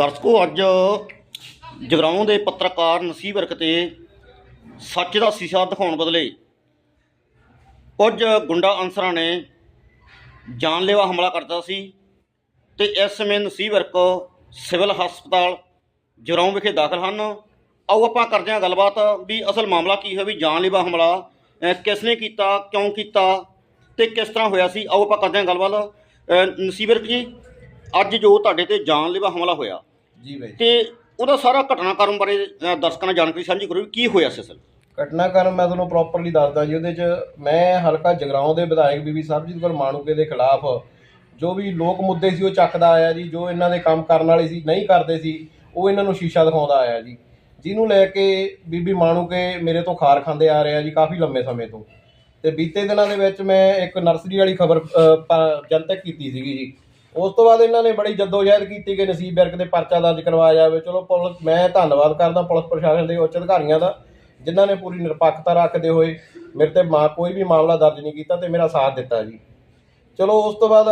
ਦਰਸ਼ਕੋ ਅੱਜ ਜਗਰਾਉਂ ਦੇ ਪੱਤਰਕਾਰ ਨਸੀਬ ਵਰਕ ਤੇ ਸੱਚ ਦਾ ਸ਼ੀਸ਼ਾ ਦਿਖਾਉਣ ਬਦਲੇ ਕੁਝ ਗੁੰਡਾ ਅਨਸਰਾਂ ਨੇ ਜਾਨਲੇਵਾ ਹਮਲਾ ਕਰਤਾ ਸੀ ਤੇ ਇਸ ਸਮੇਂ ਨਸੀਬ ਵਰਕ ਸਿਵਲ ਹਸਪਤਾਲ ਜਗਰਾਉਂ ਵਿਖੇ ਦਾਖਲ ਹਨ। ਆਓ ਆਪਾਂ ਕਰਦੇ ਹਾਂ ਗੱਲਬਾਤ ਵੀ ਅਸਲ ਮਾਮਲਾ ਕੀ ਹੈ ਵੀ ਜਾਨਲੇਵਾ ਹਮਲਾ ਕਿਸ ਨੇ ਕੀਤਾ ਕਿਉਂ ਕੀਤਾ ਤੇ ਕਿਸ ਤਰ੍ਹਾਂ ਹੋਇਆ ਸੀ? ਆਓ ਆਪਾਂ ਕਰਦੇ ਹਾਂ ਗੱਲਬਾਤ। ਅਹ, ਨਸੀਬ ਵਰਕ ਜੀ ਅੱਜ ਜੋ ਤੁਹਾਡੇ ਤੇ ਜਾਨਲੇਵਾ ਹਮਲਾ ਹੋਇਆ ਜੀ ਬਾਈ। ਤੇ ਉਹਦਾ ਸਾਰਾ ਘਟਨਾਕ੍ਰਮ ਬਾਰੇ ਅ, ਦਰਸ਼ਕਾਂ ਨਾਲ ਜਾਣਕਾਰੀ ਸਾਂਝੀ ਕਰੋ ਵੀ ਕੀ ਹੋਇਆ ਸੀ ਅਸਲ? ਘਟਨਾਕ੍ਰਮ ਮੈਂ ਤੁਹਾਨੂੰ ਪ੍ਰੋਪਰਲੀ ਦੱਸਦਾ ਜੀ ਉਹਦੇ 'ਚ ਮੈਂ ਹਲਕਾ ਜਗਰਾਉਂ ਦੇ ਵਿਧਾਇਕ ਬੀਬੀ ਸਰਬਜੀਤ ਕੌਰ ਮਾਣੂਕੇ ਦੇ ਖਿਲਾਫ ਜੋ ਵੀ ਲੋਕ ਮੁੱਦੇ ਸੀ ਉਹ ਚੱਕਦਾ ਆਇਆ ਜੀ ਜੋ ਇਹਨਾਂ ਦੇ ਕੰਮ ਕਰਨ ਵਾਲੇ ਸੀ ਨਹੀਂ ਕਰਦੇ ਸੀ ਉਹ ਇਹਨਾਂ ਨੂੰ ਸ਼ੀਸ਼ਾ ਦਿਖਾਉਂਦਾ ਆਇਆ ਜੀ। ਜਿਹਨੂੰ ਲੈ ਕੇ ਬੀਬੀ ਮਾਣੂਕੇ ਮੇਰੇ ਤੋਂ ਖਾਰ ਖਾਂਦੇ ਆ ਰਿਹਾ ਜੀ ਕਾਫੀ ਲੰਮੇ ਸਮੇਂ ਤੋਂ। ਤੇ ਬੀਤੇ ਦਿਨਾਂ ਦੇ ਵਿੱਚ ਮੈਂ ਇੱਕ ਨਰਸਰੀ ਵਾਲੀ ਖਬਰ ਜਨਤਕ ਕੀਤੀ ਸੀਗੀ ਜੀ। ਉਸ ਤੋਂ ਬਾਅਦ ਇਹਨਾਂ ਨੇ ਬੜੀ ਜਦੋਜਹਿਦ ਕੀਤੀ ਕਿ ਨਸੀਬ ਵਿਰਕ ਦੇ ਪਰਚਾ ਦਰਜ ਕਰਵਾਇਆ ਜਾਵੇ। ਚਲੋ ਪੁਲਿਸ ਮੈਂ ਧੰਨਵਾਦ ਕਰਦਾ ਪੁਲਿਸ ਪ੍ਰਸ਼ਾਸਨ ਦੇ ਉੱਚ ਅਧਿਕਾਰੀਆਂ ਦਾ, ਜਿਨ੍ਹਾਂ ਨੇ ਪੂਰੀ ਨਿਰਪੱਖਤਾ ਰੱਖਦੇ ਹੋਏ ਮੇਰੇ ਤੇ ਮਾ, ਕੋਈ ਵੀ ਮਾਮਲਾ ਦਰਜ ਨਹੀਂ ਕੀਤਾ ਤੇ ਮੇਰਾ ਸਾਥ ਦਿੱਤਾ ਜੀ। ਚਲੋ ਉਸ ਤੋਂ ਬਾਅਦ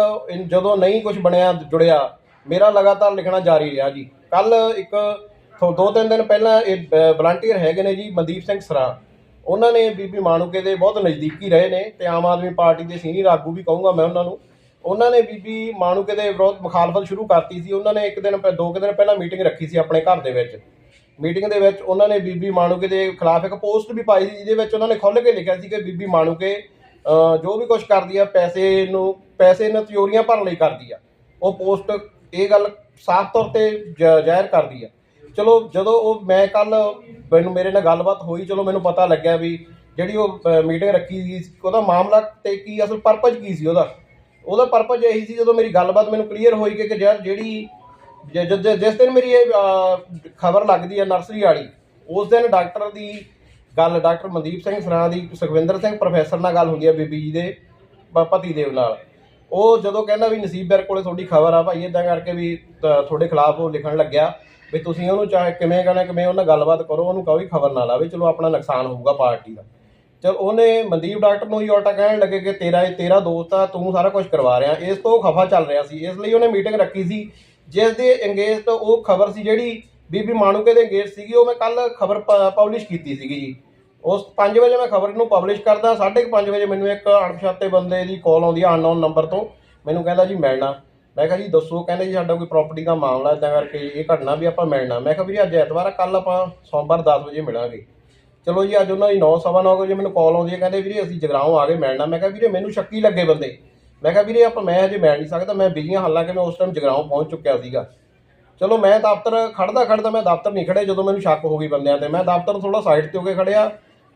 ਜਦੋਂ ਨਹੀਂ ਕੁਝ ਬਣਿਆ, ਜੁੜਿਆ, ਮੇਰਾ ਲਗਾਤਾਰ ਲਿਖਣਾ ਜਾਰੀ ਰਿਹਾ ਜੀ। ਕੱਲ ਇੱਕ ਥੋ- ਦੋ ਤਿੰਨ ਦਿਨ ਪਹਿਲਾਂ ਇਹ ਵਲੰਟੀਅਰ ਹੈਗੇ ਨੇ ਜੀ, ਮਨਦੀਪ ਸਿੰਘ ਸਰਾ। ਉਹਨਾਂ ਨੇ ਬੀਬੀ ਮਾਣੂਕੇ ਦੇ ਬਹੁਤ ਨਜ਼ਦੀਕੀ ਰਹੇ ਨੇ ਤੇ ਆਮ ਆਦਮੀ ਪਾਰਟੀ ਦੇ ਸੀਨੀਅਰ ਆਗੂ ਵੀ ਕਹੂੰਗਾ ਮੈਂ ਉਹਨਾਂ ਨੂੰ। ਉਹਨਾਂ ਨੇ ਬੀਬੀ ਮਾਣੂਕੇ ਦੇ ਵਿਰੋਧ ਮੁਖਾਲਫਤ ਸ਼ੁਰੂ ਕਰਤੀ ਸੀ। ਉਹਨਾਂ ਨੇ ਇੱਕ ਦਿਨ ਪਹਿ- ਦੋ ਕੁ ਦਿਨ ਪਹਿਲਾਂ ਮੀਟਿੰਗ ਰੱਖੀ ਸੀ ਆਪਣੇ ਘਰ ਦੇ ਵਿੱਚ। ਮੀਟਿੰਗ ਦੇ ਵਿੱਚ ਉਹਨਾਂ ਨੇ ਬੀਬੀ ਮਾਣੂਕੇ ਦੇ ਖਿਲਾਫ ਇੱਕ ਪੋਸਟ ਵੀ ਪਾਈ ਸੀ ਜਿਹਦੇ ਵਿੱਚ ਉਹਨਾਂ ਨੇ ਖੁੱਲ੍ਹ ਕੇ ਲਿਖਿਆ ਸੀ ਕਿ ਬੀਬੀ ਮਾਣੂਕੇ ਅ, ਜੋ ਵੀ ਕੁਝ ਕਰਦੀ ਆ ਪੈਸੇ ਨੂੰ ਪੈਸੇ ਨੂੰ ਤਿਉਰੀਆਂ ਭਰਨ ਲਈ ਕਰਦੀ ਆ। ਉਹ ਪੋਸਟ ਇਹ ਗੱਲ ਸਾਫ਼ ਤੌਰ ਤੇ ਜ- ਜ਼ਾਹਿਰ ਕਰਦੀ ਆ। ਚਲੋ ਜਦੋਂ ਉਹ ਮੈਂ ਕੱਲ ਮੈਨੂੰ ਮੇਰੇ ਨਾਲ ਗੱਲਬਾਤ ਹੋਈ ਚਲੋ ਮੈਨੂੰ ਪਤਾ ਲੱਗਿਆ ਵੀ ਜਿਹੜੀ ਉਹ ਮੀਟਿੰਗ ਰੱਖੀ ਸੀ ਉਹਦਾ ਮਾਮਲਾ ਤੇ ਕੀ ਅਸਲ ਪਰਪਸ ਕੀ ਸੀ ਉਹਦਾ? ਉਹਦਾ ਪਰਪਸ ਇਹੀ ਸੀ ਜਦੋਂ ਮੇਰੀ ਗੱਲਬਾਤ ਮੈਨੂੰ ਕਲੀਅਰ ਹੋਈ ਕਿ ਕਿ ਯਾਰ ਜਿਹੜੀ ਜ- ਜ- ਜਿਸ ਦਿਨ ਮੇਰੀ ਇਹ ਖਬਰ ਲੱਗਦੀ ਹੈ ਨਰਸਰੀ ਵਾਲੀ, ਉਸ ਦਿਨ ਡਾਕਟਰ ਦੀ ਗੱਲ ਡਾਕਟਰ ਮਨਦੀਪ ਸਿੰਘ ਸਰਾਂ ਦੀ, ਸੁਖਵਿੰਦਰ ਸਿੰਘ ਪ੍ਰੋਫੈਸਰ ਨਾਲ ਗੱਲ ਹੁੰਦੀ ਹੈ ਬੀਬੀ ਜੀ ਦੇ, ਪ- ਪਤੀ ਦੇਵ ਨਾਲ। ਉਹ ਜਦੋਂ ਕਹਿੰਦਾ ਵੀ ਨਸੀਬ ਬਿਰ ਕੋਲੇ ਤੁਹਾਡੀ ਖਬਰ ਆ ਭਾਈ ਇਦਾਂ ਕਰਕੇ ਵੀ ਤ- ਤੁਹਾਡੇ ਖਿਲਾਫ ਉਹ ਲਿਖਣ ਲੱਗਿਆ ਵੀ ਤੁਸੀਂ ਉਹਨੂੰ ਚਾਹੇ ਕਿਵੇਂ ਕਹਿਣਾ, ਕਿਵੇਂ ਉਹਨਾਂ ਨਾਲ ਗੱਲਬਾਤ ਕਰੋ, ਉਹਨੂੰ ਕਹੋ ਵੀ ਖਬਰ ਨਾ ਲਾਵੇ, ਚਲੋ ਆਪਣਾ ਨੁਕਸਾਨ ਹੋਊਗਾ ਪਾਰਟੀ ਦਾ। ਚਲ ਉਹਨੇ ਮਨਦੀਪ ਡਾਕਟਰ ਨੂੰ ਹੀ ਉਲਟਾ ਕਹਿਣ ਲੱਗੇ ਕਿ ਤੇਰਾ ਇਹ ਤੇਰਾ ਦੋਸਤ ਆ, ਤੂੰ ਸਾਰਾ ਕੁਝ ਕਰਵਾ ਰਿਹਾ। ਇਸ ਤੋਂ ਖਫਾ ਚੱਲ ਰਿਹਾ ਸੀ। ਇਸ ਲਈ ਉਹਨੇ ਮੀਟਿੰਗ ਰੱਖੀ ਸੀ। ਜਿਸ ਦੇ ਅੰਗੇਜ ਤੋਂ ਉਹ ਖਬਰ ਸੀ ਜਿਹੜੀ ਬੀਬੀ ਮਾਣੂਕੇ ਦੇ ਅੰਗੇਜ ਸੀਗੀ, ਉਹ ਮੈਂ ਕੱਲ ਖਬਰ ਪਬਲਿਸ਼ ਕੀਤੀ ਸੀਗੀ ਜੀ। ਉਸ 5 ਵਜੇ ਮੈਂ ਖਬਰ ਨੂੰ ਪਬਲਿਸ਼ ਕਰਦਾ 5:30 ਵਜੇ ਮੈਨੂੰ ਇੱਕ ਅਣਪਛਾਤੇ ਬੰਦੇ ਦੀ ਕਾਲ ਆਉਂਦੀ ਆ ਅਨਨੋਨ ਨੰਬਰ ਤੋਂ। ਮੈਨੂੰ ਕਹਿੰਦਾ ਜੀ, ਮਿਲਣਾ। ਮੈਂ ਕਿਹਾ ਜੀ, ਦੱਸੋ। ਕਹਿੰਦੇ ਜੀ, ਸਾਡਾ ਕੋਈ ਪ੍ਰਾਪਰਟੀ ਦਾ ਮਾਮਲਾ ਇਦਾਂ ਕਰਕੇ ਇਹ ਘਟਨਾ ਵੀ ਆਪਾਂ ਮਿਲਣਾ। ਮੈਂ ਕਿਹਾ ਵੀਰੇ ਅੱਜ ਐਤਵਾਰ ਆ ਕੱਲ ਆਪਾਂ ਸੋਮਵਾਰ 10 ਵਜੇ ਮਿਲਾਂਗੇ। ਚਲੋ ਜੀ, ਅੱਜ ਉਹਨਾਂ ਦੀ 9:30 ਵਜੇ ਮੈਨੂੰ ਕਾਲ ਆਉਂਦੀ ਹੈ, ਕਹਿੰਦੇ ਵੀਰੇ ਅਸੀਂ ਜਗਰਾਉਂ ਆ ਗਏ ਮਿਲਣਾ। ਮੈਂ ਕਿਹਾ, ਵੀਰੇ, ਮੈਨੂੰ ਸ਼ੱਕੀ ਲੱਗੇ ਬੰਦੇ। ਮੈਂ ਕਿਹਾ, ਵੀਰੇ, ਆਪਾਂ ਮੈਂ ਹਜੇ ਮਿਲ ਨਹੀਂ ਸਕਦਾ, ਮੈਂ ਬਿਜ਼ੀ ਹਾਂ ਹਾਲਾਂਕਿ ਮੈਂ ਉਸ ਟਾਈਮ ਜਗਰਾਉਂ ਪਹੁੰਚ ਚੁੱਕਿਆ ਸੀਗਾ। ਚਲੋ, ਮੈਂ ਦਫ਼ਤਰ ਖੜਦਾ ਖੜਦਾ ਮੈਂ ਦਫ਼ਤਰ ਨਹੀਂ ਖੜੇ ਜਦੋਂ ਮੈਨੂੰ ਸ਼ੱਕ ਹੋ ਗਈ ਬੰਦਿਆਂ ਤੇ। ਮੈਂ ਦਫ਼ਤਰ ਥੋੜਾ ਸਾਈਡ ਤੇ ਹੋ ਕੇ ਖੜਿਆ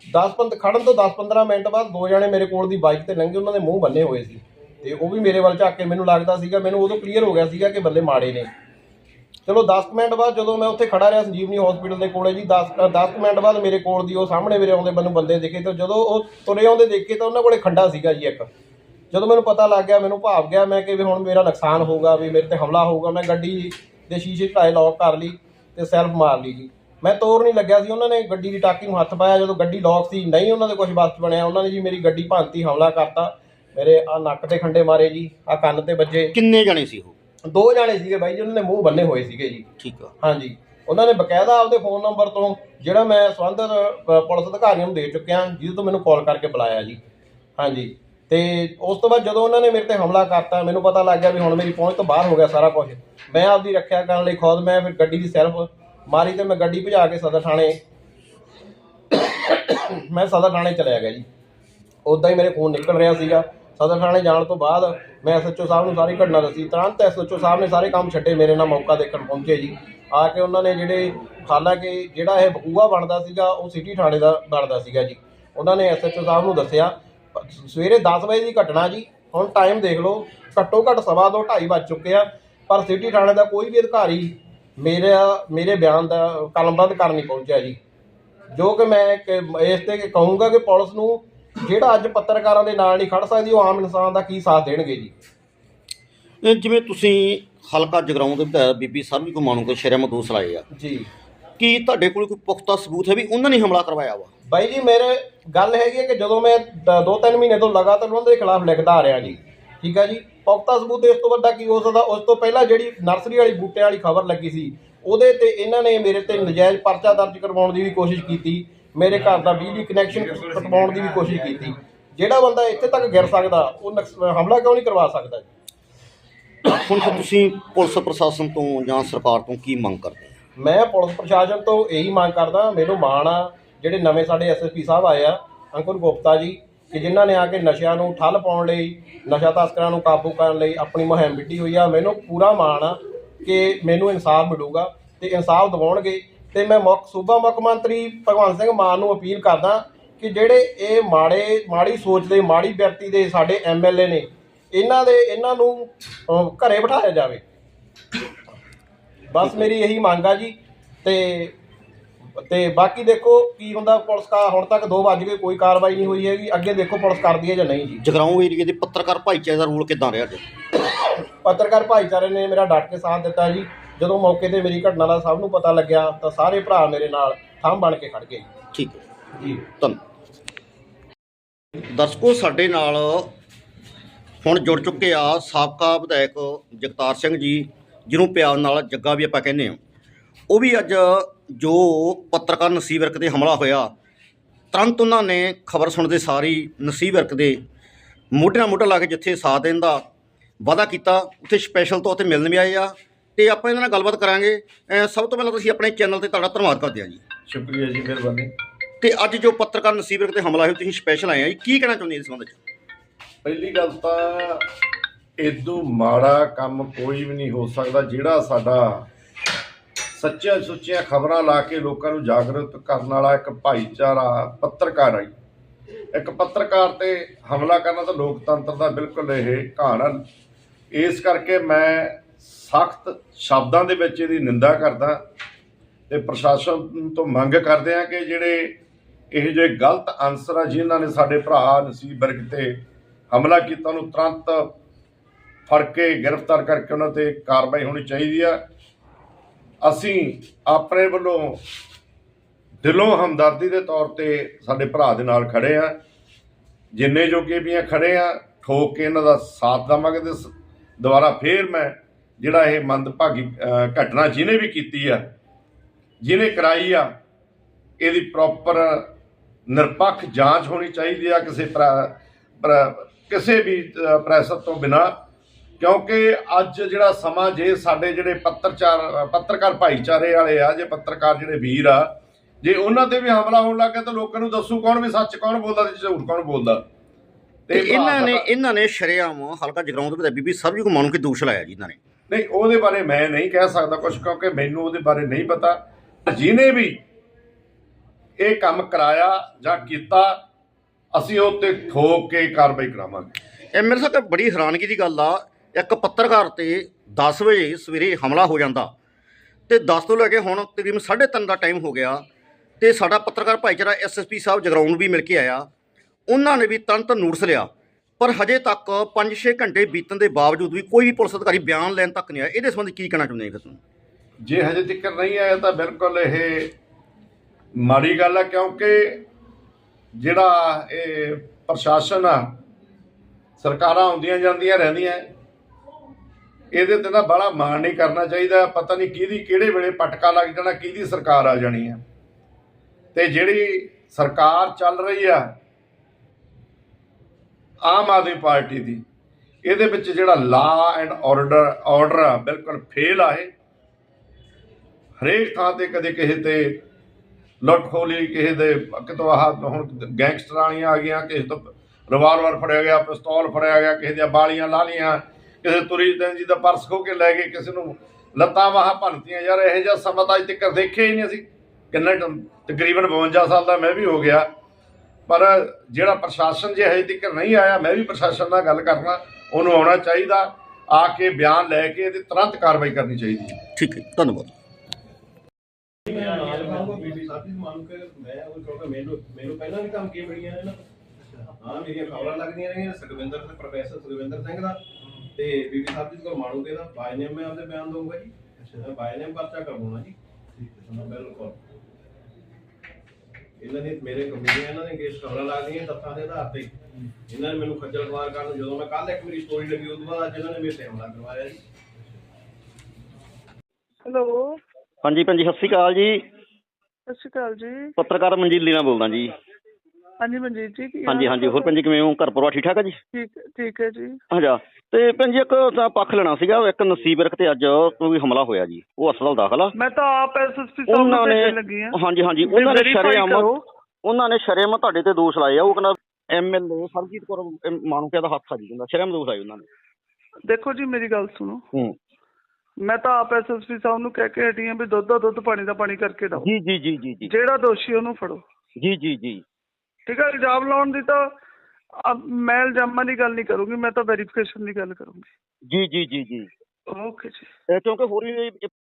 10 ਪੰਦ ਖੜਨ ਤੋਂ 10-15 ਮਿੰਟ ਬਾਅਦ ਦੋ ਜਣੇ ਮੇਰੇ ਕੋਲ ਦੀ ਬਾਈਕ ਤੇ ਲੰਘੇ, ਉਹਨਾਂ ਦੇ ਮੂੰਹ ਬੰਨੇ ਹੋਏ ਸੀ। ਤੇ ਉਹ ਵੀ ਮੇਰੇ ਵੱਲ ਝਾਕ ਕੇ ਮੈਨੂੰ ਲੱਗਦਾ ਸੀਗਾ, ਮੈਨੂੰ ਉਦੋਂ ਕਲੀਅਰ ਹੋ ਗਿਆ ਸੀਗਾ ਕਿ ਬੰਦੇ ਮਾੜੇ ਨੇ। ਚਲੋ 10 ਮਿੰਟ ਬਾਅਦ ਜਦੋਂ ਮੈਂ ਉੱਥੇ ਖੜਾ ਰਿਹਾ ਸੰਜੀਵਨੀ ਹਸਪੀਟਲ ਦੇ ਕੋਲੇ ਜੀ 10 10 ਮਿੰਟ ਬਾਅਦ ਮੇਰੇ ਕੋਲ ਦੀ ਉਹ ਸਾਹਮਣੇ ਮੇਰੇ ਆਉਂਦੇ ਮੈਨੂੰ ਬੰਦੇ ਦੇਖੇ ਤੇ ਜਦੋਂ ਉਹ ਤੁਰੇ ਆਉਂਦੇ ਦੇਖੇ ਤਾਂ ਉਹਨਾਂ ਕੋਲੇ ਖੰਡਾ ਸੀਗਾ ਜੀ ਇੱਕ। ਜਦੋਂ ਮੈਨੂੰ ਪਤਾ ਲੱਗ ਗਿਆ, ਮੈਨੂੰ ਭਾਵ ਗਿਆ, ਮੈਂ ਕਿ ਵੀ ਹੁਣ ਮੇਰਾ ਨੁਕਸਾਨ ਹੋਊਗਾ, ਵੀ ਮੇਰੇ ਤੇ ਹਮਲਾ ਹੋਊਗਾ, ਮੈਂ ਗੱਡੀ ਦੇ ਸ਼ੀਸ਼ੇ ਢਾਏ ਲੌਕ ਕਰ ਲਈ ਤੇ ਸੈਲਫ ਮਾਰ ਲਈ ਜੀ। ਮੈਂ ਤੋਰ ਨਹੀਂ ਲੱਗਿਆ ਸੀ, ਉਹਨਾਂ ਨੇ ਗੱਡੀ ਦੀ ਟਾਕੀ ਨੂੰ ਹੱਥ ਪਾਇਆ, ਜਦੋਂ ਗੱਡੀ ਲੌਕ ਸੀ, ਨਹੀਂ ਉਹਨਾਂ ਦੇ ਕੁਝ ਬਸ ਬਣਿਆ, ਉਹਨਾਂ ਨੇ ਜੀ ਮੇਰੀ ਗੱਡੀ ਭਾਂਤੀ ਹਮਲਾ ਕਰਤਾ, ਮੇਰੇ ਆ ਨੱਕ ਤੇ ਖੰਡੇ ਮਾਰੇ ਜੀ ਆ ਕੰਨ ਤੇ ਵੱਜੇ। ਕਿੰਨੇ ਜਣੇ ਸੀ ਉਹ? ਦੋ ਜਾਣੇ ਸੀਗੇ ਬਾਈ ਜੀ ਉਹਨਾਂ ਨੇ ਮੂੰਹ ਬੰਨੇ ਹੋਏ ਸੀਗੇ ਜੀ। ਠੀਕ ਆ। ਹਾਂਜੀ। ਉਹਨਾਂ ਨੇ ਬਕਾਇਦਾ ਆਪਦੇ ਫੋਨ ਨੰਬਰ ਤੋਂ ਜਿਹੜਾ ਮੈਂ ਸੰਬੰਧਿਤ ਅ, ਪੁਲਿਸ ਅਧਿਕਾਰੀਆਂ ਨੂੰ ਦੇ ਚੁੱਕਿਆ ਜਿਹਦੇ ਤੋਂ ਮੈਨੂੰ ਕਾਲ ਕਰਕੇ ਬੁਲਾਇਆ ਜੀ। ਹਾਂਜੀ। ਤੇ ਉਸ ਤੋਂ ਬਾਅਦ ਜਦੋਂ ਉਹਨਾਂ ਨੇ ਮੇਰੇ ਤੇ ਹਮਲਾ ਕਰਤਾ ਮੈਨੂੰ ਪਤਾ ਲੱਗ ਗਿਆ ਵੀ ਹੁਣ ਮੇਰੀ ਪਹੁੰਚ ਤੋਂ ਬਾਹਰ ਹੋ ਗਿਆ ਸਾਰਾ ਕੁਝ ਮੈਂ ਆਪਦੀ ਰੱਖਿਆ ਕਰਨ ਲਈ ਖੁਦ ਮੈਂ ਫਿਰ ਗੱਡੀ ਦੀ ਸੈਲਫ ਮਾਰੀ ਤੇ ਮੈਂ ਗੱਡੀ ਭਜਾ ਕੇ ਸਦਰ ਥਾਣੇ ਮੈਂ ਸਦਰ ਥਾਣੇ ਚਲਿਆ ਗਿਆ ਜੀ। ਉਦਾਂ ਹੀ ਮੇਰੇ ਖੂਨ ਨਿਕਲ ਰਿਹਾ ਸੀਗਾ। ਸਦਰ ਥਾਣੇ ਜਾਣ ਤੋਂ ਬਾਅਦ ਮੈਂ ਐਸਐਚਓ ਸਾਹਿਬ ਨੂੰ ਸਾਰੀ ਘਟਨਾ ਦੱਸੀ। ਤੁਰੰਤ ਐਸਐਚਓ ਸਾਹਿਬ ਨੇ ਸਾਰੇ ਕੰਮ ਛੱਡੇ, ਮੇਰੇ ਨਾਲ ਮੌਕਾ ਦੇਖਣ ਪਹੁੰਚੇ ਜੀ। ਆ ਕੇ ਉਹਨਾਂ ਨੇ ਜਿਹੜੇ, ਹਾਲਾਂਕਿ ਜਿਹੜਾ ਇਹ ਬਕੂਆ ਬਣਦਾ ਸੀਗਾ, ਉਹ ਸਿਟੀ ਥਾਣੇ ਦਾ ਬਣਦਾ ਸੀਗਾ ਜੀ। ਉਹਨਾਂ ਨੇ ਐਸਐਚਓ ਸਾਹਿਬ ਨੂੰ ਦੱਸਿਆ ਪ- ਸਵੇਰੇ 10 ਵਜੇ ਦੀ ਘਟਨਾ ਜੀ। ਹੁਣ ਟਾਈਮ ਦੇਖ ਲਓ, ਘੱਟੋ ਘੱਟ ਸਵਾ ਦੋ 2:30 ਵੱਜ ਚੁੱਕੇ ਆ। ਪਰ ਸਿਟੀ ਥਾਣੇ ਦਾ ਕੋਈ ਵੀ ਅਧਿਕਾਰੀ ਮੇਰਾ, ਮੇਰੇ ਬਿਆਨ ਦਾ ਕਲਮਬੰਦ ਕਰਨ ਨਹੀਂ ਪਹੁੰਚਿਆ ਜੀ। ਜੋ ਕਿ ਮੈਂ ਇਸ ਤੇ ਕਹੂੰਗਾ ਕਿ ਪੁਲਿਸ ਨੂੰ ਜਿਹੜਾ ਅੱਜ ਪੱਤਰਕਾਰਾਂ ਦੇ ਨਾਲ ਨਹੀਂ ਖੜ ਸਕਦੀ ਉਹ ਆਮ ਇਨਸਾਨ ਦਾ ਕੀ ਸਾਥ ਦੇਣਗੇ ਜੀ? ਇਹ ਜਿਵੇਂ ਤੁਸੀਂ ਹਲਕਾ ਜਗਰਾਉਂ ਦੇ ਵਿਧਾਇਕ ਬੀਬੀ ਸਰਬੀ ਕੋ ਮਾਣੂ ਕੇ ਸ਼ਰਮ ਦੋਸ ਲਾਏ ਆ। ਜੀ। ਕੀ ਤੁਹਾਡੇ ਕੋਲ ਕੋਈ ਪੁਖਤਾ ਸਬੂਤ ਹੈ ਵੀ ਉਹਨਾਂ ਨੇ ਹਮਲਾ ਕਰਵਾਇਆ ਵਾ? ਬਾਈ ਜੀ ਮੇਰੇ ਗੱਲ ਹੈਗੀ ਹੈ ਕਿ ਜਦੋਂ ਮੈਂ ਦ- ਦੋ ਤਿੰਨ ਮਹੀਨੇ ਤੋਂ ਲਗਾਤਾਰ ਉਹਨਾਂ ਦੇ ਖਿਲਾਫ ਲਿਖਦਾ ਆ ਰਿਹਾ ਜੀ ਠੀਕ ਹੈ ਜੀ? ਪੁਖਤਾ ਸਬੂਤ ਇਸ ਤੋਂ ਵੱਡਾ ਕੀ ਹੋ ਸਕਦਾ? ਉਸ ਤੋਂ ਪਹਿਲਾਂ ਜਿਹੜੀ ਨਰਸਰੀ ਵਾਲੀ ਬੂਟਿਆਂ ਵਾਲੀ ਖਬਰ ਲੱਗੀ ਸੀ ਉਹਦੇ ਤੇ ਇਹਨਾਂ ਨੇ ਮੇਰੇ ਤੇ ਨਜਾਇਜ਼ ਪਰਚਾ ਦਰਜ ਕਰਵਾਉਣ ਦੀ ਵੀ ਕੋਸ਼ਿਸ਼ ਕੀਤੀ। ਮੇਰੇ ਘਰ ਦਾ ਬਿਜਲੀ ਕਨੈਕਸ਼ਨ ਕਟਵਾਉਣ ਦੀ ਵੀ ਕੋਸ਼ਿਸ਼ ਕੀਤੀ। ਜਿਹੜਾ ਬੰਦਾ ਇੱਥੇ ਤੱਕ ਗਿਰ ਸਕਦਾ ਉਹ ਨਕਸ- ਹਮਲਾ ਕਿਉਂ ਨਹੀਂ ਕਰਵਾ ਸਕਦਾ ਹੁਣ ਫਿਰ ਤੁਸੀਂ ਪੁਲਿਸ ਪ੍ਰਸ਼ਾਸਨ ਤੋਂ ਜਾਂ ਸਰਕਾਰ ਤੋਂ ਕੀ ਮੰਗ ਕਰਦੇ ਹੋ? ਮੈਂ ਪੁਲਿਸ ਪ੍ਰਸ਼ਾਸਨ ਤੋਂ ਇਹੀ ਮੰਗ ਕਰਦਾ ਮੈਨੂੰ ਮਾਣ ਆ ਜਿਹੜੇ ਨਵੇਂ ਸਾਡੇ ਐਸਐਸਪੀ ਸਾਹਿਬ ਆਏ ਆ ਅੰਕੁਰ ਗੁਪਤਾ ਜੀ ਕਿ ਜਿਨ੍ਹਾਂ ਨੇ ਆ ਕੇ ਨਸ਼ਿਆਂ ਨੂੰ ਠੱਲ ਪਾਉਣ ਲਈ ਨਸ਼ਾ ਤਸਕਰਾਂ ਨੂੰ ਕਾਬੂ ਕਰਨ ਲਈ ਆਪਣੀ ਮੁਹਿੰਮ ਵਿੱਢੀ ਹੋਈ ਆ ਮੈਨੂੰ ਪੂਰਾ ਮਾਣ ਆ ਕਿ ਮੈਨੂੰ ਇਨਸਾਫ ਮਿਲੂਗਾ ਤੇ ਇਨਸਾਫ ਦਿਵਾਉਣਗੇ। ਤੇ ਮੈਂ ਮੁੱਖ ਸੂਬਾ ਮੁੱਖ ਮੰਤਰੀ ਭਗਵੰਤ ਸਿੰਘ ਮਾਨ ਨੂੰ ਅਪੀਲ ਕਰਦਾ ਕਿ ਜਿਹੜੇ ਇਹ ਮਾੜੇ ਮਾੜੀ ਸੋਚ ਦੇ ਮਾੜੀ ਵਿਅਕਤੀ ਦੇ ਸਾਡੇ ਐਮਐਲਏ ਨੇ ਇਹਨਾਂ ਦੇ ਇਹਨਾਂ ਨੂੰ ਅਹ, ਘਰੇ ਬਿਠਾਇਆ ਜਾਵੇ। ਬਸ ਮੇਰੀ ਇਹੀ ਮੰਗ ਆ ਜੀ ਤੇ ਤੇ ਬਾਕੀ ਦੇਖੋ ਕੀ ਹੁੰਦਾ ਪੁਲਿਸ ਕਾ ਹੁਣ ਤੱਕ 2 ਵਜ ਗਏ ਕੋਈ ਕਾਰਵਾਈ ਨਹੀਂ ਹੋਈ ਹੈਗੀ। ਅੱਗੇ ਦੇਖੋ ਪੁਲਿਸ ਕਰਦੀ ਹੈ ਜਾਂ ਨਹੀਂ ਜੀ। ਜਗਰਾਉਂ ਏਰੀਏ ਦੇ ਪੱਤਰਕਾਰ ਭਾਈਚਾਰੇ ਦਾ ਰੋਲ ਕਿਦਾਂ ਰਿਹਾ ਜੀ ਪੱਤਰਕਾਰ ਭਾਈਚਾਰੇ ਨੇ ਮੇਰਾ ਡਟ ਕੇ ਸਾਥ ਦਿੱਤਾ ਜੀ। ਜਦੋਂ ਮੌਕੇ ਤੇ ਮੇਰੀ ਘਟਨਾ ਦਾ ਸਭ ਨੂੰ ਪਤਾ ਲੱਗਿਆ ਤਾਂ ਸਾਰੇ ਭਰਾ ਮੇਰੇ ਨਾਲ ਥੰਮ ਬਣ ਕੇ ਖੜ ਗਏ ਠੀਕ ਹੈ। ਜੀ। ਧੰਨਵਾਦ। ਦਰਸ਼ਕੋ ਸਾਡੇ ਨਾਲ ਹੁਣ ਜੁੜ ਚੁੱਕੇ ਆ ਸਾਬਕਾ ਵਿਧਾਇਕ ਜਗਤਾਰ ਸਿੰਘ ਜੀ ਜਿਹਨੂੰ ਪਿਆਰ ਨਾਲ ਜੱਗਾ ਵੀ ਆਪਾਂ ਕਹਿੰਦੇ ਆ ਉਹ ਵੀ ਅੱਜ ਜੋ ਪੱਤਰਕਾਰ ਨਸੀਬ ਵਿਰਕ ਤੇ ਹਮਲਾ ਹੋਇਆ ਤੁਰੰਤ ਉਹਨਾਂ ਨੇ ਖਬਰ ਸੁਣਦੇ ਸਾਰੀ ਨਸੀਬ ਵਿਰਕ ਦੇ ਮੋਢੇ ਨਾਲ ਮੋਢਾ ਲਾ ਕੇ ਜਿੱਥੇ ਸਾਥ ਦੇਣ ਦਾ ਵਾਅਦਾ ਕੀਤਾ ਉੱਥੇ ਸਪੈਸ਼ਲ ਤੌਰ ਤੇ ਮਿਲਣ ਵੀ ਆਏ ਆ ਤੇ ਆਪਾਂ ਇਹਨਾਂ ਨਾਲ ਗੱਲਬਾਤ ਕਰਾਂਗੇ। ਸਭ ਤੋਂ ਪਹਿਲਾਂ ਤੁਸੀਂ ਆਪਣੇ ਚੈਨਲ ਤੇ ਤੁਹਾਡਾ ਧੰਨਵਾਦ ਕਰਦੇ ਆ ਜੀ। ਸ਼ੁਕਰੀਆ ਜੀ ਮਿਹਰਬਾਨੀ। ਤੇ ਅੱਜ ਜੋ ਪੱਤਰਕਾਰ ਨਸੀਬ ਵਿਰਕ ਤੇ ਹਮਲਾ ਹੋਇਆ ਤੁਸੀਂ ਸਪੈਸ਼ਲ ਆਏ ਆ ਜੀ। ਕੀ ਕਹਿਣਾ ਚਾਹੁੰਦੇ ਇਸ ਸੰਬੰਧ ਵਿੱਚ? ਪਹਿਲੀ ਗੱਲ ਤਾਂ ਇਦੋਂ ਮਾੜਾ ਕੰਮ ਕੋਈ ਵੀ ਨਹੀਂ ਹੋ ਸਕਦਾ ਜਿਹੜਾ ਸਾਡਾ ਸੱਚੀਆਂ ਸੁੱਚੀਆਂ ਖਬਰਾਂ ਲਾ ਕੇ ਲੋਕਾਂ ਨੂੰ ਜਾਗਰੂਕ ਕਰਨ ਵਾਲਾ ਇੱਕ ਭਾਈਚਾਰਾ ਪੱਤਰਕਾਰ ਆਈ ਇੱਕ ਪੱਤਰਕਾਰ ਤੇ ਹਮਲਾ ਕਰਨਾ ਤਾਂ ਲੋਕਤੰਤਰ ਦਾ ਬਿਲਕੁਲ ਇਹ ਘਾਣ ਆ। ਇਸ ਕਰਕੇ ਮੈਂ ਸਖਤ ਸ਼ਬਦਾਂ ਦੇ ਵਿੱਚ ਇਹਦੀ ਨਿੰਦਾ ਕਰਦਾ ਤੇ ਪ੍ਰਸ਼ਾਸਨ ਤੋਂ ਮੰਗ ਕਰਦੇ ਆ ਕਿ ਜਿਹੜੇ ਇਹ ਜਿਹੇ ਗਲਤ ਅਨਸਰ ਆ ਜਿਨ੍ਹਾਂ ਨੇ ਸਾਡੇ ਭਰਾ ਨਸੀਬ ਵਰਗ ਤੇ ਹਮਲਾ ਕੀਤਾ, ਉਹਨੂੰ ਤੁਰੰਤ ਫੜ ਕੇ ਗ੍ਰਿਫਤਾਰ ਕਰਕੇ ਉਹਨਾਂ ਤੇ ਕਾਰਵਾਈ ਹੋਣੀ ਚਾਹੀਦੀ ਆ। ਅਸੀਂ ਆਪਣੇ ਵੱਲੋਂ ਦਿਲੋਂ ਹਮਦਰਦੀ ਦੇ ਤੌਰ ਤੇ ਸਾਡੇ ਭਰਾ ਦੇ ਨਾਲ ਖੜੇ ਆ ਜਿੰਨੇ ਜੋਗੇ ਵੀ ਆ ਖੜੇ ਆ ਠੋਕ ਕੇ ਇਹਨਾਂ ਦਾ ਸਾਥ ਦੇਵਾਂਗੇ ਤੇ ਦੁਬਾਰਾ ਫੇਰ ਮੈਂ ਜਿਹੜਾ ਇਹ ਮੰਦਭਾਗੀ ਘਟਨਾ ਜਿਹਨੇ ਵੀ ਕੀਤੀ ਆ ਜਿਹਨੇ ਕਰਾਈ ਆ ਇਹਦੀ ਪ੍ਰੋਪਰ ਨਿਰਪੱਖ ਜਾਂਚ ਹੋਣੀ ਚਾਹੀਦੀ ਆ ਕਿਸੇ ਪ੍ਰ- ਕਿਸੇ ਵੀ ਅਹ, ਪ੍ਰੈਸ਼ਰ ਤੋਂ ਬਿਨਾ। ਕਿਉਂਕਿ ਅੱਜ ਜਿਹੜਾ ਸਮਾਂ ਜੇ ਸਾਡੇ ਜਿਹੜੇ ਪੱਤਰਚਾਰ ਪੱਤਰਕਾਰ ਭਾਈਚਾਰੇ ਵਾਲੇ ਆ ਜੇ ਪੱਤਰਕਾਰ ਜਿਹੜੇ ਵੀਰ ਆ ਜੇ ਉਹਨਾਂ ਤੇ ਵੀ ਹਮਲਾ ਹੋਣ ਲੱਗ ਗਿਆ ਤਾਂ ਲੋਕਾਂ ਨੂੰ ਦੱਸੂ ਕੌਣ ਵੀ ਸੱਚ ਕੌਣ ਬੋਲਦਾ ਤੇ ਝੂਠ ਕੌਣ ਬੋਲਦਾ। ਤੇ ਇਹਨਾਂ ਨੇ ਇਹਨਾਂ ਨੇ ਸ਼ਰੇਆਮ ਹਲਕਾ ਜਗਰਾਉਂ ਦੇ ਬੀਬੀ ਕੌਰ ਮਾਨੂੰ ਕੇ ਦੋਸ਼ ਲਾਇਆ ਜੀ ਇਹਨਾਂ ਨੇ? ਨਹੀਂ ਉਹਦੇ ਬਾਰੇ ਮੈਂ ਨਹੀਂ ਕਹਿ ਸਕਦਾ ਕੁਝ ਕਿਉਂਕਿ ਮੈਨੂੰ ਉਹਦੇ ਬਾਰੇ ਨਹੀਂ ਪਤਾ। ਜਿਹਨੇ ਵੀ ਇਹ ਕੰਮ ਕਰਾਇਆ ਜਾਂ ਕੀਤਾ ਅਸੀਂ ਉਹ ਤੇ ਠੋਕ ਕੇ ਕਾਰਵਾਈ ਕਰਾਵਾਂਗੇ। ਇਹ ਮੇਰੇ ਸਾਹ ਬੜੀ ਹੈਰਾਨਗੀ ਦੀ ਗੱਲ ਆ। ਇੱਕ ਪੱਤਰਕਾਰ ਤੇ 10 ਵਜੇ ਸਵੇਰੇ ਹਮਲਾ ਹੋ ਜਾਂਦਾ ਤੇ 10 ਤੋਂ ਲੈ ਕੇ ਹੁਣ ਤਕਰੀਬਨ 3:30 ਦਾ ਟਾਈਮ ਹੋ ਗਿਆ ਤੇ ਸਾਡਾ ਪੱਤਰਕਾਰ ਭਾਈਚਾਰਾ ਐਸਐਸਪੀ ਸਾਹਿਬ ਜਗਰਾਉਂ ਵੀ ਮਿਲ ਕੇ ਆਇਆ। ਉਹਨਾਂ ਨੇ ਵੀ ਤੁਰੰਤ ਨੋਟਿਸ ਲਿਆ। ਪਰ ਹਜੇ ਤੱਕ 5-6 ਘੰਟੇ ਬੀਤਣ ਦੇ ਬਾਵਜੂਦ ਵੀ ਕੋਈ ਵੀ ਪੁਲਿਸ ਅਧਿਕਾਰੀ ਬਿਆਨ ਲੈਣ ਤੱਕ ਨਹੀਂ ਆਇਆ। ਇਹਦੇ ਸੰਬੰਧੀ ਕੀ ਕਹਿਣਾ ਚਾਹੁੰਦੇ ਹੋ ਤੁਸੀਂ? ਜੇ ਹਜੇ ਤੱਕ ਨਹੀਂ ਆਇਆ ਤਾਂ ਬਿਲਕੁਲ ਇਹ ਮਾੜੀ ਗੱਲ ਆ, ਕਿਉਂਕਿ ਜਿਹੜਾ ਇਹ ਪ੍ਰਸ਼ਾਸਨ ਆ, ਸਰਕਾਰਾਂ ਆਉਂਦੀਆਂ ਜਾਂਦੀਆਂ ਰਹਿੰਦੀਆਂ। ਇਹਦੇ ਤੇ ਨਾ ਬੜਾ ਮਾਣ ਨਹੀਂ ਕਰਨਾ ਚਾਹੀਦਾ, ਪਤਾ ਨਹੀਂ ਕਿਹਦੀ ਕਿਹੜੇ ਵੇਲੇ ਪਟਕਾ ਲੱਗ ਜਾਣਾ, ਕਿਹਦੀ ਸਰਕਾਰ ਆ ਜਾਣੀ ਆ। ਤੇ ਜਿਹੜੀ ਸਰਕਾਰ ਚੱਲ ਰਹੀ ਆ ਆਮ ਆਦਮੀ ਪਾਰਟੀ ਦੀ, ਇਹਦੇ ਵਿੱਚ ਜਿਹੜਾ ਲਾ ਐਂਡ ਆਰਡਰ ਆਰਡਰ ਆ, ਬਿਲਕੁਲ ਫੇਲ ਆ ਇਹ। ਹਰੇਕ ਥਾਂ ਤੇ ਕਦੇ ਕਿਸੇ ਤੇ ਲੁੱਟ ਖੋਲੀ ਕਿਸੇ ਦੇ ਕਿਤੋਂ ਆਹ ਹੁਣ ਗੈਂਗਸਟਰਾਂ ਵਾਲੀਆਂ ਆ ਗਈਆਂ, ਕਿਸੇ ਤੋਂ ਰਿਵਾਲਵਰ ਫੜਿਆ ਗਿਆ, ਪਿਸਤੌਲ ਫੜਿਆ ਗਿਆ, ਕਿਸੇ ਦੀਆਂ ਬਾਲੀਆਂ ਲਾ ਲੀਆਂ ਕਿਸੇ ਤੁਰੀ ਦਿਨ ਜੀ ਦਾ ਪਰਸ ਖੋ ਕੇ ਲੈ ਗਏ ਕਿਸੇ ਨੂੰ ਲੱਤਾਂ ਵਾਹਾਂ ਭੰਨਤੀਆਂ। ਯਾਰ ਇਹੋ ਜਿਹਾ ਸਮਾਂ ਤਾਂ ਅੱਜ ਤੱਕ ਦੇਖਿਆ ਹੀ ਨਹੀਂ ਅਸੀਂ। ਕਿੰਨਾ ਤਕਰੀਬਨ 52 ਸਾਲ ਦਾ ਮੈਂ ਵੀ ਹੋ ਗਿਆ। ਪਰ ਜਿਹੜਾ ਪ੍ਰਸ਼ਾਸਨ ਜੇ ਹਜੇ ਤੱਕ ਨਹੀਂ ਆਇਆ ਮੈਂ ਵੀ ਪ੍ਰਸ਼ਾਸਨ ਨਾਲ ਗੱਲ ਕਰਨਾ ਉਹਨੂੰ ਆਉਣਾ ਚਾਹੀਦਾ। ਆ ਕੇ ਬਿਆਨ ਲੈ ਕੇ ਇਹਦੀ ਤੁਰੰਤ ਕਾਰਵਾਈ ਕਰਨੀ ਚਾਹੀਦੀ ਹੈ। ਠੀਕ ਹੈ ਧੰਨਵਾਦ। ਮੈਂ ਨਾਲ ਖਾਊਂਗਾ ਬੀਬੀ ਸਾਹਿਬ ਮੰਨ ਕੇ ਮੈਂ ਉਹ ਕਿਉਂਕਿ ਮੈਨੂੰ ਮੈਨੂੰ ਪਹਿਲਾਂ ਵੀ ਧਮਕੀਆਂ ਮਿਲੀਆਂ ਨੇ ਨਾ ਹਾਂ ਮੇਰੀਆਂ ਖਬਰਾਂ ਲੱਗਦੀਆਂ ਰਹੀਆਂ ਸੁਖਵਿੰਦਰ ਤੇ ਪ੍ਰੋਫੈਸਰ ਸੁਖਵਿੰਦਰ ਸਿੰਘ ਦਾ। ਤੇ ਬੀਬੀ ਸਾਹਿਬ ਜੀ ਕੋਲ ਮਾਣੂਗੇ ਦਾ ਬਾਈ ਨੇਮ ਮੈਂ ਆਪਦੇ ਬਿਆਨ ਦਊਂਗਾ ਜੀ। ਅੱਛਾ। ਬਾਈ ਨੇਮ ਪਰਚਾ ਕਰਵਾਉਣਾ ਜੀ। ਠੀਕ ਹੈ। ਬਿਲਕੁਲ। ਇਹਨਾਂ ਦੀ ਮੇਰੇ ਕੰਪਨੀ ਇਹਨਾਂ ਨੇ ਕੇਸ ਖਬਰਾਂ ਲੱਗਦੀਆਂ ਤੱਥਾਂ ਦੇ ਆਧਾਰ ਤੇ। ਇਹਨਾਂ ਨੇ ਮੈਨੂੰ ਖੱਜਲ ਖਵਾਰ ਕਰਨ ਨੂੰ ਜਦੋਂ ਮੈਂ ਕੱਲ ਇੱਕ ਮੇਰੀ ਸਟੋਰੀ ਲੱਗੀ ਉਸ ਤੋਂ ਬਾਅਦ ਅੱਜ ਇਹਨਾਂ ਨੇ ਮੇਰੇ ਤੇ ਹਮਲਾ ਕਰਵਾਇਆ ਜੀ। ਹੈਲੋ ਹਾਂਜੀ ਭੈਣ ਜੀ ਸਤਿ ਸ਼੍ਰੀ ਅਕਾਲ ਜੀ। ਸਤਿ ਸ਼੍ਰੀ ਅਕਾਲ ਜੀ। ਪੱਤਰਕਾਰ ਮਨਜੀਤ ਲੀਨਾ ਬੋਲਦਾ ਜੀ। ਹਾਂਜੀ ਮਨਜੀਤ ਜੀ ਕੀ ਹਾਂਜੀ ਹਾਂਜੀ ਹੈ? ਹੋਰ ਭੈਣ ਜੀ ਕਿਵੇਂ ਹੋ? ਘਰ ਪਰਿਵਾਰ ਠੀਕ ਠਾਕ ਹੈ ਜੀ? ਠੀਕ ਠੀਕ ਹੈ ਜੀ। ਹਾਂਜੀ ਤੇ ਭੈਣ ਜੀ ਇੱਕ ਤਾਂ ਪੱਖ ਲੈਣਾ ਸੀਗਾ ਇੱਕ ਨਸੀਬ ਰਖ ਤੇ ਅੱਜ ਕੋਈ ਹਮਲਾ ਹੋਇਆ ਜੀ ਉਹ ਹਸਪਤਾਲ ਦਾਖਲ। ਆ ਮੈਂ ਤਾਂ ਆਪ ਐਸਐਸਪੀ ਸਾਹਿਬ ਨੂੰ ਨੇ ਭੇਜਣ ਲੱਗੀ ਹਾਂ। ਹਾਂਜੀ ਹਾਂਜੀ ਉਹਨਾਂ ਨੇ ਸ਼ਰੇਆਮ। ਉਹਨਾਂ ਨੇ ਸ਼ਰੇਆਮ ਤੁਹਾਡੇ ਤੇ ਦੋਸ਼ ਲਾਏ ਆ ਉਹ ਕਹਿੰਦਾ ਐਮਐਲਏ ਸਰਜੀਤ ਕੌਰ ਅਮ, ਮਾਣੂਕਿਆ ਦਾ ਹੱਥ ਆ ਜੀ ਕਹਿੰਦਾ ਸ਼ਰੇਆਮ ਦੋਸ਼ ਲਾਏ ਉਹਨਾਂ ਨੇ। ਦੇਖੋ ਜੀ ਮੇਰੀ ਗੱਲ ਸੁਣੋ। ਹੂੰ। ਮੈਂ ਤਾਂ ਆਪ ਐਸਐਸਪੀ ਸਾਹਿਬ ਨੂੰ ਕਹਿ ਕੇ ਹਟੀ ਵੀ ਦੁੱਧ ਦਾ ਦੁੱਧ ਪਾਣੀ ਦਾ ਪਾਣੀ ਕਰਕੇ ਦਿਓ। ਜੀ ਜੀ ਜੀ ਜੀ ਜਿਹੜਾ ਦੋਸ਼ੀ ਉਹਨੂੰ ਫੜੋ। ਜੀ ਜੀ ਜੀ। ਠੀਕ ਹੈ ਇਲਜ਼ਾਮ ਲਾਉਣ ਦੀ ਤਾਂ ਮੈਂ ਇਲਜ਼ਾਮਾਂ ਦੀ ਗੱਲ ਨਹੀਂ ਕਰੂੰਗੀ ਮੈਂ ਤਾਂ ਵੈਰੀਫਿਕੇਸ਼ਨ ਦੀ ਗੱਲ ਕਰੂੰਗੀ। ਜੀ ਜੀ ਜੀ ਜੀ। ਓਕੇ ਜੀ। ਕਿਉਂਕਿ ਹੋਰ ਵੀ